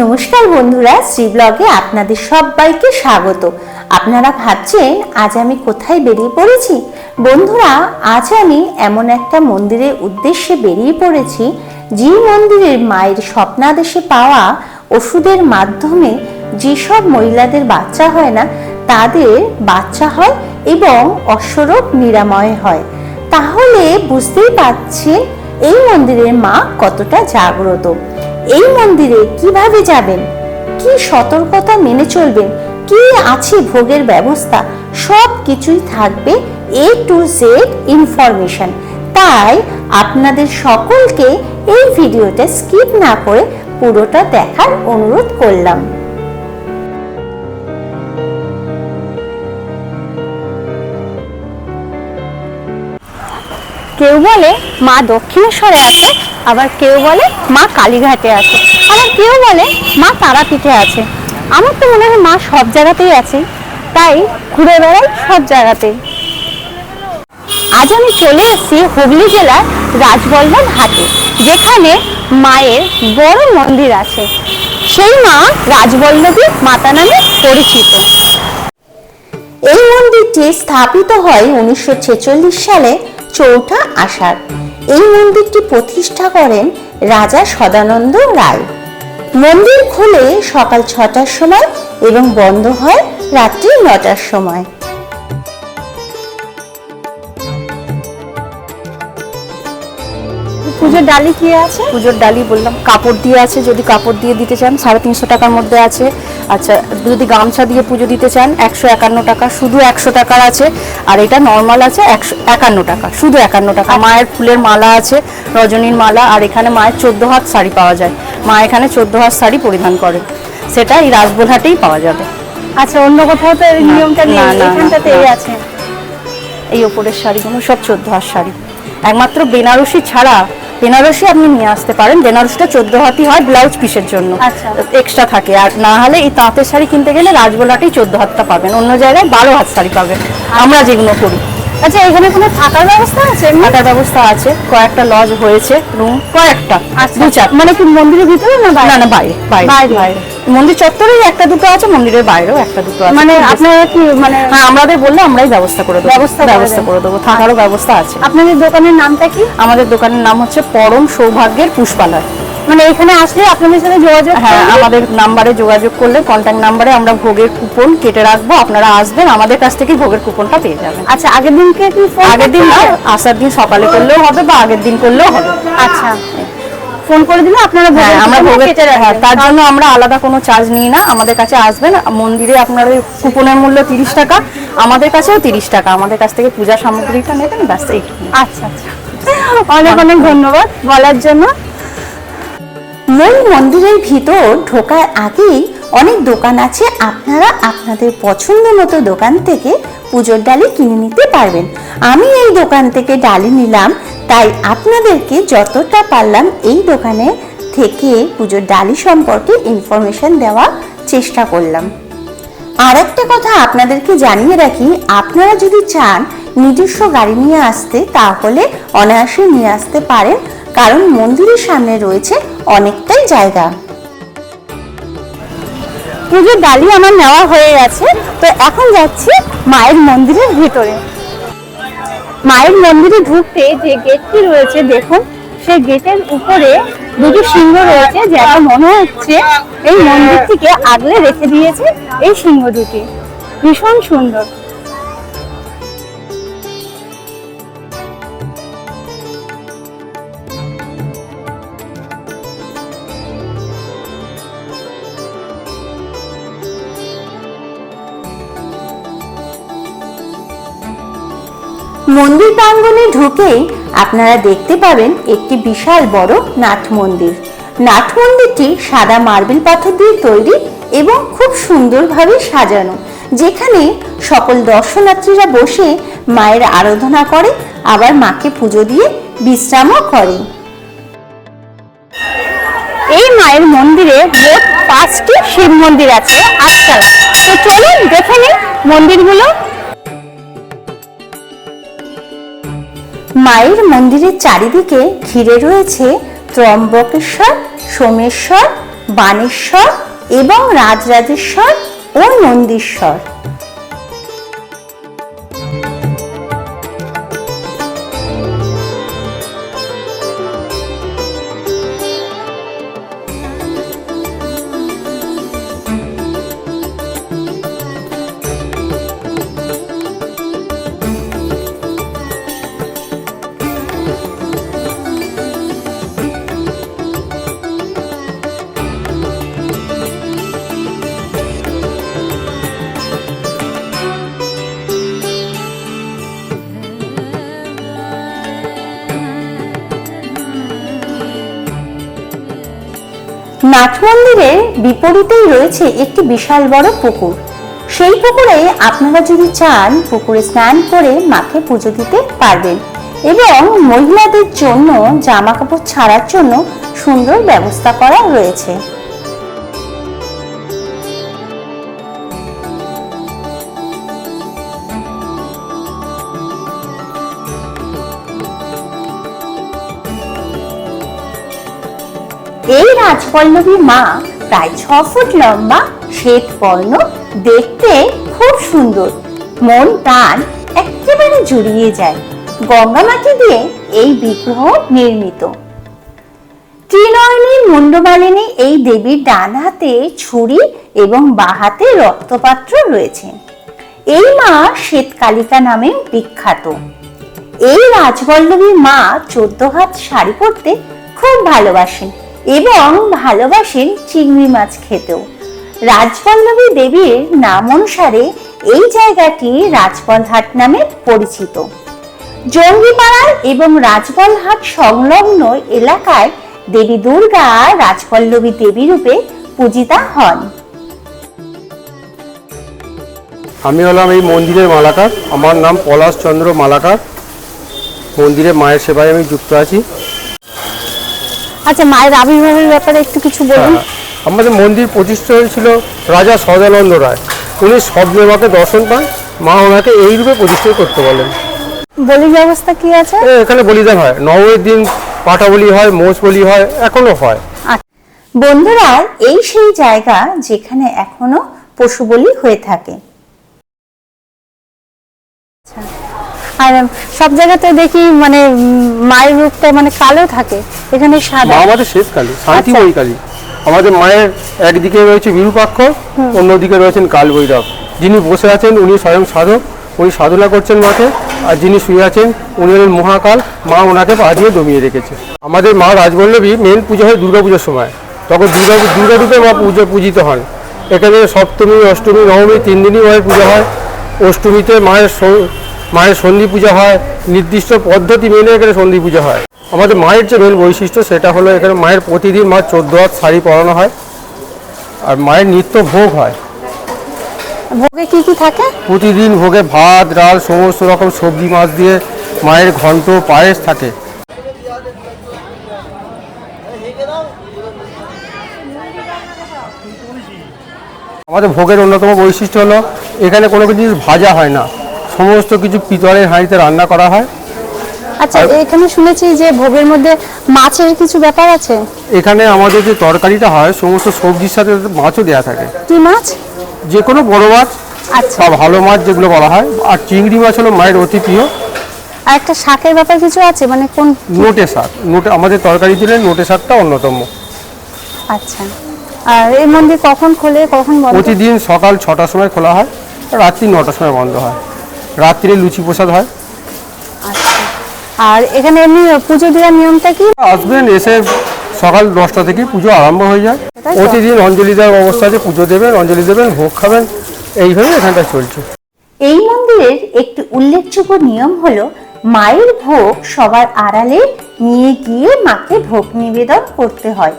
নমস্কার বন্ধুরা, শ্রী ব্লগে আপনাদের সবাইকে স্বাগত। আপনারা ভাবছেন, আজ আমি কোথায় বেরিয়ে পড়েছি? বন্ধুরা, আজ আমি এমন একটা মন্দিরের উদ্দেশ্যে বেরিয়ে পড়েছি, যে মন্দিরের মায়ের স্বপ্নাদেশে পাওয়া ওষুধের মাধ্যমে যেসব মহিলাদের বাচ্চা হয় না, তাদের বাচ্চা হয় এবং অশ্বরোগ নিরাময় হয়। তাহলে বুঝতেই পারছেন, এই মন্দিরের মা কতটা জাগ্রত। এই মন্দিরে কীভাবে যাবেন? কি সতর্কতা মেনে চলবেন? কি আছে ভোগের ব্যবস্থা? সব কিছুই থাকবে এ টু জেড ইনফরমেশন তাই আপনাদের সকলকে এই ভিডিওটা স্কিপ না করে পুরোটা দেখার অনুরোধ করলাম। কেউ বলে মা দক্ষিণেশ্বরে আছে? আবার কেউ বলে মা কালীঘাটে আছে। আবার কেউ বলে মা তারাপীঠে আছে। আমার তো মনে হয় মা সব জায়গাতেই আছে। তাই ঘুরে বেড়াই সব জায়গাতেই। আজ আমি চলে এসেছি হুগলি জেলার রাজবল্লভ হাটে, যেখানে মায়ের বড় মন্দির আছে। সেই মা রাজবল্লভী মাতা নামে পরিচিত। এই মন্দিরটি স্থাপিত হয় উনিশশো ছেচল্লিশ সালে চৌঠা আষাঢ়। এই মন্দিরটি প্রতিষ্ঠা করেন রাজা সদানন্দ রায়। মন্দির খুলে সকাল ছটার সময় এবং বন্ধ হয় রাত্রি নটার সময়। পুজোর ডালি কি আছে? পুজোর ডালি বললাম কাপড় দিয়ে আছে যদি কাপড় দিয়ে দিতে চান সাড়ে তিনশো টাকার মধ্যে আছে। আচ্ছা যদি গামছা দিয়ে পুজো দিতে চান একশো একান্ন টাকা শুধু একশো টাকার আছে। আর এটা নর্মাল আছে একশো একান্ন টাকা শুধু একান্ন টাকা। মায়ের ফুলের মালা আছে রজনীর মালা আর এখানে মায়ের চোদ্দ হাত শাড়ি পাওয়া যায়। মা এখানে চোদ্দ হাত শাড়ি পরিধান করে সেটা এই রাজবোলহাটেই পাওয়া যাবে। আচ্ছা অন্য কোথাও তো এই নিয়মটা নেই। এখানটাতে এই আছে। এই ওপরের শাড়িগুলো সব চোদ্দ হাত শাড়ি। একমাত্র বেনারসি ছাড়া বেনারসি আপনি নিয়ে আসতে পারেন। বেনারসটা চোদ্দ হাতি হয় ব্লাউজ পিসের জন্য। আচ্ছা। এক্সট্রা থাকে। আর না হলে এই তাঁতের শাড়ি কিনতে গেলে রাজগোলাটাই চোদ্দ হাতটা পাবেন। অন্য জায়গায় বারো হাত শাড়ি পাবেন। আমরা যেগুলো করি। আচ্ছা এখানে কোনো থাকার ব্যবস্থা আছে? থাকার ব্যবস্থা আছে। কয়েকটা লজ হয়েছে রুম কয়েকটা। আচ্ছা। দু চার। মানে কি মন্দিরের ভিতরে না বাইরে? না না বাইরে বাইরে। বাইরে মন্দির চত্বরেই একটা দুটো আছে মন্দিরের বাইরেও একটা দুটো আছে। মানে আপনারা কি মানে হ্যাঁ আমাদের বললে আমরাই ব্যবস্থা করে দেবো। ব্যবস্থা ব্যবস্থা করে দেবো। থাকারও ব্যবস্থা আছে। আপনাদের দোকানের নামটা কি? আমাদের দোকানের নাম হচ্ছে পরম সৌভাগ্যের পুষ্পালয়। মানে এখানে আসলে আপনাদের সাথে যোগাযোগ হ্যাঁ আমাদের নাম্বারে যোগাযোগ করলে কন্ট্যাক্ট নাম্বারে আমরা ভোগের কুপন কেটে রাখব। আপনারা আসবেন আমাদের কাছ থেকে ভোগের কুপনটা পেয়ে যাবেন। আচ্ছা আগের দিনকে কি আগের দিন আসার দিন সকালে করলেও হবে বা আগের দিন করলেও হবে। আচ্ছা। ফোন করে দিলে আপনারা হ্যাঁ আমরা ভোগের হ্যাঁ তার জন্য আমরা আলাদা কোনো চার্জ নিই না। আমাদের কাছে আসবেন। মন্দিরে আপনার ওই কুপনের মূল্য তিরিশ টাকা আমাদের কাছেও তিরিশ টাকা। আমাদের কাছ থেকে পূজা সামগ্রীটা নেবেন ব্যাস এইটুকু আচ্ছা আচ্ছা। অনেক অনেক ধন্যবাদ। বলার জন্য মূল মন্দিরের ভিতর ঢোকার আগেই অনেক দোকান আছে। আপনারা আপনাদের পছন্দ মতো দোকান থেকে পুজোর ডালি কিনে নিতে পারবেন। আমি এই দোকান থেকে ডালি নিলাম, তাই আপনাদেরকে যতটা পারলাম এই দোকানে থেকে পুজোর ডালি সম্পর্কে ইনফরমেশন দেওয়ার চেষ্টা করলাম। আর একটা কথা আপনাদেরকে জানিয়ে রাখি, আপনারা যদি চান নিজস্ব গাড়ি নিয়ে আসতে, তাহলে অনায়াসে নিয়ে আসতে পারেন, কারণ মন্দিরের সামনে রয়েছে অনেকটাই জায়গা। পুজোর ডালি আমার নেওয়া হয়ে গেছে, তো এখন যাচ্ছি মায়ের মন্দিরের ভিতরে। মায়ের মন্দিরে ঢুকতে যে গেটটি রয়েছে, দেখুন, সেই গেটের উপরে দুটো সিংহ রয়েছে, যেন মনে হচ্ছে এই মন্দিরটিকে আগলে রেখে দিয়েছে এই সিংহ দুটি। ভীষণ সুন্দর। মন্দির প্রাঙ্গণে ঢুকেই আপনারা দেখতে পাবেন একটি বিশাল বড় নাট মন্দির। নাট মন্দিরটি সাদা মার্বেল পাথর দিয়ে তৈরি এবং খুব সুন্দরভাবে সাজানো, যেখানে সকল দর্শনার্থীরা বসে মায়ের আরাধনা করে, আবার মাকে পুজো দিয়ে বিশ্রামও করে। এই মায়ের মন্দিরে মোট পাঁচটি শিব মন্দির আছে আটতলা। তো চলুন দেখে নিই মন্দিরগুলো মায়ের মন্দিরের চারিদিকে ঘিরে রয়েছে ত্রম্বকেশ্বর সোমেশ্বর বানেশ্বর এবং রাজরাজেশ্বর ও নন্দীশ্বর। নাট মন্দিরের বিপরীতেই রয়েছে একটি বিশাল বড় পুকুর। সেই পুকুরে আপনারা যদি চান, পুকুরে স্নান করে মাকে পুজো দিতে পারবেন এবং মহিলাদের জন্য জামা কাপড় ছাড়ার জন্য সুন্দর ব্যবস্থা করা রয়েছে। এই রাজপল্লবী মা প্রায় ছ ফুট লম্বা, শ্বেত বর্ণ, দেখতে খুব সুন্দর। মন প্রাণ একেবারে জুড়িয়ে যায়। গঙ্গা মাটি দিয়ে এই বিগ্রহ নির্মিত। ত্রিনয়নী মুন্ডমালিনী এই দেবীর ডান হাতে ছুরি এবং বা হাতে রক্তপাত্র রয়েছে। এই মা শ্বেতকালিকা নামে বিখ্যাত। এই রাজবল্লভী মা চোদ্দ হাত শাড়ি পরতে খুব ভালোবাসেন। এবং ভালোবাসেন চিংড়ি মাছ খেতেও। রাজবল্লভী দেবীর নাম অনুসারে এই জায়গাটি রাজবলহাট নামে পরিচিত। জঙ্গিপাড়ায় এবং রাজবলহাট সংলগ্ন এলাকায় দেবী দুর্গা রাজপল্লবী দেবী রূপে পূজিতা হন। আমি হলাম এই মন্দিরের মালাকার। আমার নাম পলাশ চন্দ্র মালাকার। মন্দিরে মায়ের সেবায় আমি যুক্ত আছি। আচ্ছা মায়ের আবির্ভাবের ব্যাপারে একটু কিছু বলুন। হ্যাঁ, আমাদের মন্দির প্রতিষ্ঠা হয়েছিল রাজা সদানন্দ রায়। উনি স্বপ্নে মাকে দর্শন পান মা ওনাকে এই রূপে প্রতিষ্ঠা করতে বলেন। বলি ব্যবস্থা কি আছে? এখানে বলিদান হয়। নবমীর দিন পাটা বলি হয় মোষ বলি হয় এখনও হয়। বন্ধুরা এই সেই জায়গা যেখানে এখনও পশু বলি হয়ে থাকে। আর সব জায়গাতে দেখি মানে মায়ের রূপটা মানে কালো থাকে এখানে সাদা। আমাদের শেষ কালী শান্তিময়ী কালী। আমাদের মায়ের একদিকে রয়েছে বিরূপাক্ষ অন্যদিকে রয়েছেন কাল ভৈরব যিনি বসে আছেন উনি স্বয়ং সাধক উনি সাধনা করছেন মাকে আর যিনি শুয়ে আছেন উনি হলেন মহাকাল মা ওনাকে পা দিয়ে দমিয়ে রেখেছে। আমাদের মা রাজবল্লভী মেন পুজো হয় দুর্গা পুজোর সময়। তখন দুর্গা দুর্গা রূপে মা পুজো পূজিত হন। এখানে সপ্তমী অষ্টমী নবমী তিন দিনই মায়ের পুজো হয়। অষ্টমীতে মায়ের মায়ের সন্ধি পূজা হয় নির্দিষ্ট পদ্ধতি মেনে এখানে সন্ধি পূজা হয়। আমাদের মায়ের যে মেন বৈশিষ্ট্য সেটা হলো এখানে মায়ের প্রতিদিন মা চোদ্দ হাত শাড়ি পরানো হয় আর মায়ের নিত্য ভোগ হয়। ভোগে কি কি থাকে? প্রতিদিন ভোগে ভাত ডাল সমস্ত রকম সবজি মাছ দিয়ে মায়ের ঘন্ট পায়েস থাকে। আমাদের ভোগের অন্যতম বৈশিষ্ট্য হলো এখানে কোনো কিছু ভাজা হয় না। সমস্ত কিছু পিতলের হাঁড়িতে রান্না করা হয়। আচ্ছা এখানে শুনেছি যে ভোগের মধ্যে মাছের কিছু ব্যাপার আছে? এখানে আমাদের যে তরকারিটা হয় সমস্ত সবজির সাথে মাছও দেওয়া থাকে। কি মাছ? যে কোনো বড় মাছ আচ্ছা। ভালো মাছ যেগুলো বলা হয়। আর চিংড়ি মাছ হলো মায়ের অতি প্রিয়। আর একটা শাকের ব্যাপার কিছু আছে? মানে কোন নোটে শাক। নোটে আমাদের তরকারি দিলে নোটে শাকটা অন্যতম। আচ্ছা। আর এই মন্দির কখন খোলে? কখন বন্ধ? প্রতিদিন সকাল ছটার সময় খোলা হয় রাত্রি নটার সময় বন্ধ হয়। রাত্রে লুচি প্রসাদ হয়। আচ্ছা। আর এখানে এমনি পুজো দেওয়ার নিয়মটা কি? আসবেন এসে সকাল দশটা থেকে পুজো আরম্ভ হয়ে যায়। প্রতিদিন অঞ্জলি দেওয়ার ব্যবস্থা আছে পুজো দেবেন অঞ্জলি দেবেন ভোগ খাবেন এইভাবে এখানটা চলছে। এই মন্দিরের একটি উল্লেখযোগ্য নিয়ম হলো মায়ের ভোগ সবার আড়ালে নিয়ে গিয়ে মাকে ভোগ নিবেদন করতে হয়।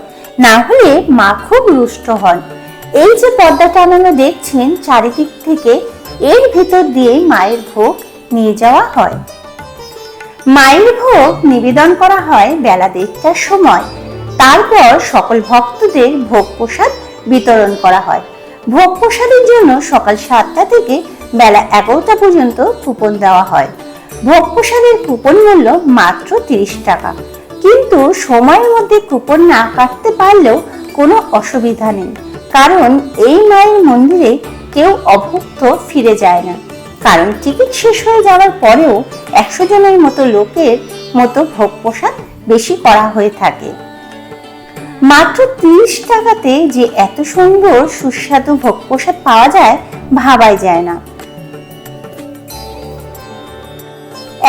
না হলে মা খুব রুষ্ট হন। এই যে পর্দা টানানো দেখছেন চারিদিক থেকে এর ভেতর দিয়ে মায়ের ভোগ নিয়ে যাওয়া হয়। মায়ের ভোগ নিবেদন করা হয় বেলা দেড়টার সময়। তারপর সকল ভক্তদের ভোগ প্রসাদ বিতরণ করা হয়। ভোগ প্রসাদের জন্য সকাল সাতটা থেকে বেলা এগারোটা পর্যন্ত কুপন দেওয়া হয়। ভোগ প্রসাদের কুপন মূল্য মাত্র তিরিশ টাকা। কিন্তু সময়ের মধ্যে কুপন না কাটতে পারলেও কোনো অসুবিধা নেই। কারণ এই মায়ের মন্দিরে কেউ অভুক্ত ফিরে যায় না। কারণ টিকিট শেষ হয়ে যাওয়ার পরেও একশো জনের মতো লোকের মতো ভোগ প্রসাদ বেশি করা হয়ে থাকে। মাত্র তিরিশ টাকাতে যে এত সুন্দর সুস্বাদু ভোগ প্রসাদ পাওয়া যায়, ভাবাই যায় না।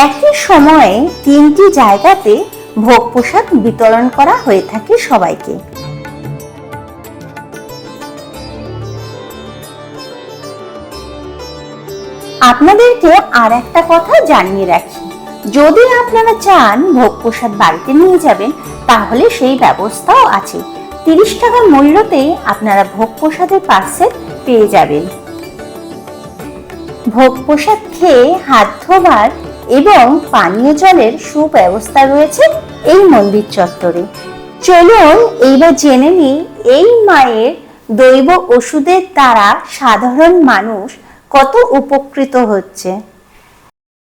একই সময়ে তিনটি জায়গাতে ভোগ প্রসাদ বিতরণ করা হয়ে থাকে সবাইকে। আপনাদেরকে আর একটা কথা জানিয়ে রাখি। যদি আপনারা চান ভোগ প্রসাদ বাড়িতে নিয়ে যাবেন, তাহলে সেই ব্যবস্থাও আছে। তিরিশ টাকার মূল্যতে আপনারা ভোগ প্রসাদের পার্সেল পেয়ে যাবেন। ভোগ প্রসাদ খেয়ে হাত ধোবার এবং পানীয় জলের সুব্যবস্থা রয়েছে এই মন্দির চত্বরে। চলুন এইবার জেনে নিই, এই মায়ের দৈব ওষুধের দ্বারা সাধারণ মানুষ কত উপকৃত হচ্ছে?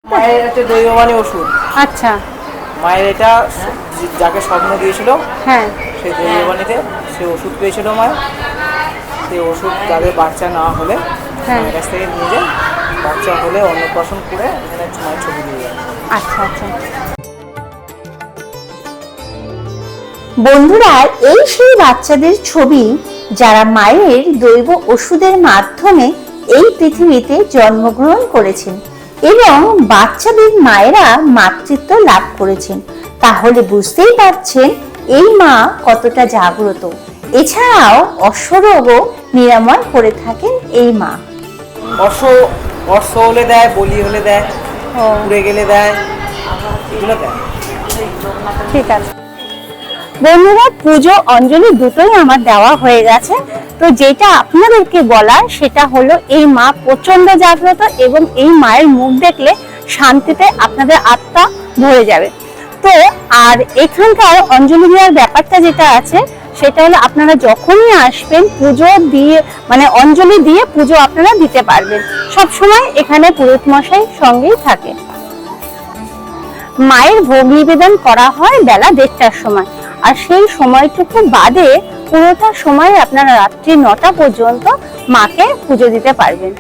মায়ের হচ্ছে দৈববাণী ওষুধ। আচ্ছা। মায়ের এটা যাকে স্বপ্ন দিয়েছিল হ্যাঁ। সেই দৈববাণীতে সে ওষুধ পেয়েছিল মায়ের। সেই ওষুধ যাদের বাচ্চা না হলে হ্যাঁ। মায়ের কাছ থেকে নিয়ে যায়। বাচ্চা হলে অন্নপ্রাশন করে এখানে মায়ের ছবি দিয়ে যায়। আচ্ছা আচ্ছা। বন্ধুরা এই সেই বাচ্চাদের ছবি যারা মায়ের দৈব ওষুধের মাধ্যমে এই পৃথিবীতে জন্মগ্রহণ করেছেন এবং বাচ্চাদের মায়েরা মাতৃত্ব লাভ করেছেন। তাহলে বুঝতেই পারছেন এই মা কতটা জাগ্রত। এছাড়াও অশ্বরোগও নিরাময় করে থাকেন এই মা। অর্শ অর্শ হলে দেয় বলি হলে দেয় পুড়ে গেলে দেয় এগুলো দেয়। ঠিক আছে। বন্ধুরা, পুজো অঞ্জলি দুটোই আমার দেওয়া হয়ে গেছে। তো যেটা আপনাদেরকে বলার, সেটা হলো এই মা প্রচণ্ড জাগ্রত এবং এই মায়ের মুখ দেখলে শান্তিতে আপনাদের আত্মা ভরে যাবে। তো আর এখানকার অঞ্জলি দেওয়ার ব্যাপারটা যেটা আছে, সেটা হলো আপনারা যখনই আসবেন, পুজো দিয়ে মানে অঞ্জলি দিয়ে পুজো আপনারা দিতে পারবেন। সব সময় এখানে পুরোহিত মশাই সঙ্গেই থাকে। মায়ের ভোগ নিবেদন করা হয় বেলা দেড়টার সময়। আর সেই সময়টুকু বাদে পুরোটা সময় আপনারা রাত্রি নটা পর্যন্ত মাকে পুজো দিতে পারবেন।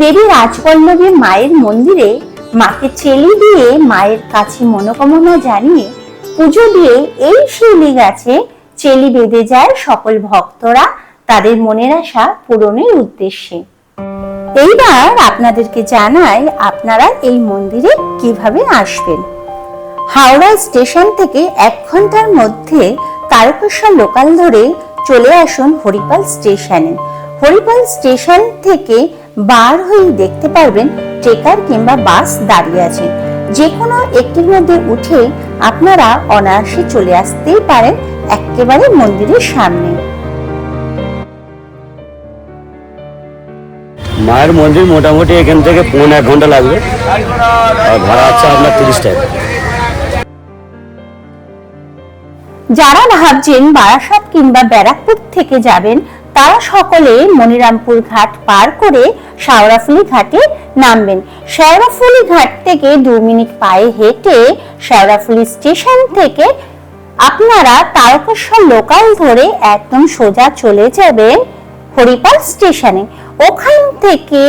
দেবী রাজবল্লভী মায়ের মন্দিরে মাকে চেলি দিয়ে মায়ের কাছে মনোকামনা জানিয়ে পুজো দিয়ে এই শিউলি গাছে চেলি বেঁধে যায় সকল ভক্তরা তাদের মনের আশা পূরণের উদ্দেশ্যে। এইবার আপনাদেরকে জানাই আপনারা এই মন্দিরে কীভাবে আসবেন। হাওড়া স্টেশন থেকে এক ঘণ্টার মধ্যে তারকেশ্বর লোকাল ধরে চলে আসুন হরিপাল স্টেশনে। হরিপাল স্টেশন থেকে বার হয়ে দেখতে পারবেন ট্রেকার কিংবা বাস দাঁড়িয়ে আছে। যে কোনো একটির মধ্যে উঠে আপনারা অনায়াসে চলে আসতেই পারেন একেবারে মন্দিরের সামনে। মায়ের মন্দির মোটামুটি এখান থেকে পৌনে এক ঘণ্টা লাগবে। আর ভাড়া আছে আপনার তিরিশ টাকা। যারা ভাবছেন বারাসাত কিংবা ব্যারাকপুর থেকে যাবেন, তারা সকলে মনিরামপুর ঘাট পার করে শাওরাফুলি ঘাটে নামবেন। শেওড়াফুলি ঘাট থেকে দু মিনিট পায়ে হেঁটে শেওড়াফুলি স্টেশন থেকে আপনারা তারকেশ্বর লোকাল ধরে একদম সোজা চলে যাবেন হরিপাল স্টেশনে। ওখান থেকে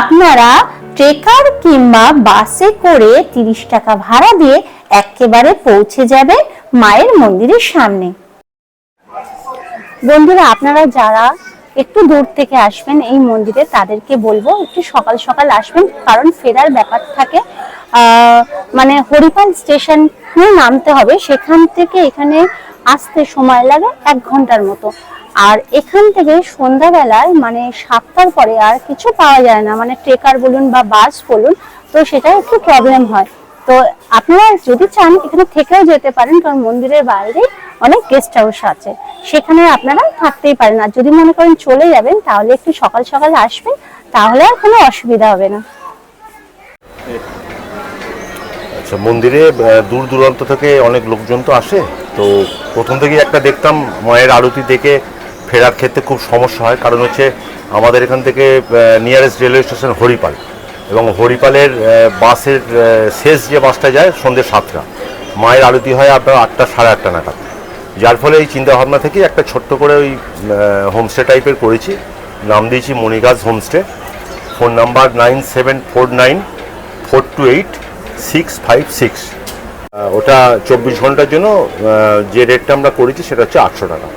আপনারা ট্রেকার কিংবা বাসে করে তিরিশ টাকা ভাড়া দিয়ে একেবারে পৌঁছে যাবে মায়ের মন্দিরের সামনে। বন্ধুরা, আপনারা যারা একটু দূর থেকে আসবেন এই মন্দিরে, তাদেরকে বলব একটু সকাল সকাল আসবেন, কারণ ফেরার ব্যাপার থাকে। মানে হরিপাল স্টেশনে নামতে হবে, সেখান থেকে এখানে আসতে সময় লাগে এক ঘণ্টার মতো। আর এখান থেকে সন্ধ্যাবেলায় মানে সাতটার পরে আর কিছু পাওয়া যায় না। মানে ট্রেকার বলুন বা বাস বলুন, তো সেটা একটু প্রবলেম হয়। তো আপনারা যদি চান, এখানে থেকেও যেতে পারেন, কারণ মন্দিরের বাইরে অনেক গেস্ট হাউস আছে। সেখানে আপনারা থাকতেই পারেন। আর যদি মনে করেন চলে যাবেন, তাহলে একটু সকাল সকাল আসবেন, তাহলে আর কোনো অসুবিধা হবে না। আচ্ছা মন্দিরে দূর দূরান্ত থেকে অনেক লোকজন তো আসে। তো প্রথম থেকেই একটা দেখতাম, মায়ের আরতি দেখে ফেরার ক্ষেত্রে খুব সমস্যা হয়। কারণ হচ্ছে আমাদের এখান থেকে নিয়ারেস্ট রেলওয়ে স্টেশন হরিপাল। এবং হরিপালের বাসের শেষ যে বাসটা যায় সন্ধ্যে সাতটা, মায়ের আরতি হয় আপনার আটটা সাড়ে আটটা নাগাদ। যার ফলে এই চিন্তাভাবনা থেকে একটা ছোট্ট করে ওই হোমস্টে টাইপের করেছি। নাম দিয়েছি Manigaj homestay phone number nine seven four nine four two eight six five six. ওটা চব্বিশ ঘণ্টার জন্য যে রেটটা আমরা করেছি সেটা হচ্ছে আটশো টাকা।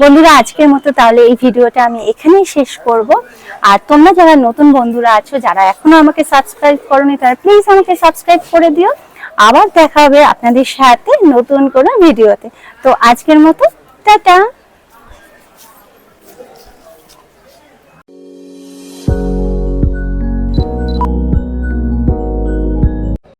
বন্ধুরা, আজকের মতো তাহলে এই ভিডিওটা আমি এখানেই শেষ করব। আর তোমরা যারা নতুন বন্ধুরা আছো, যারা এখনও আমাকে সাবস্ক্রাইব করনি, তারা প্লিজ আমাকে সাবস্ক্রাইব করে দিও। আবার দেখা হবে আপনাদের সাথে নতুন কোনো ভিডিওতে। তো আজকের মতো, টাটা!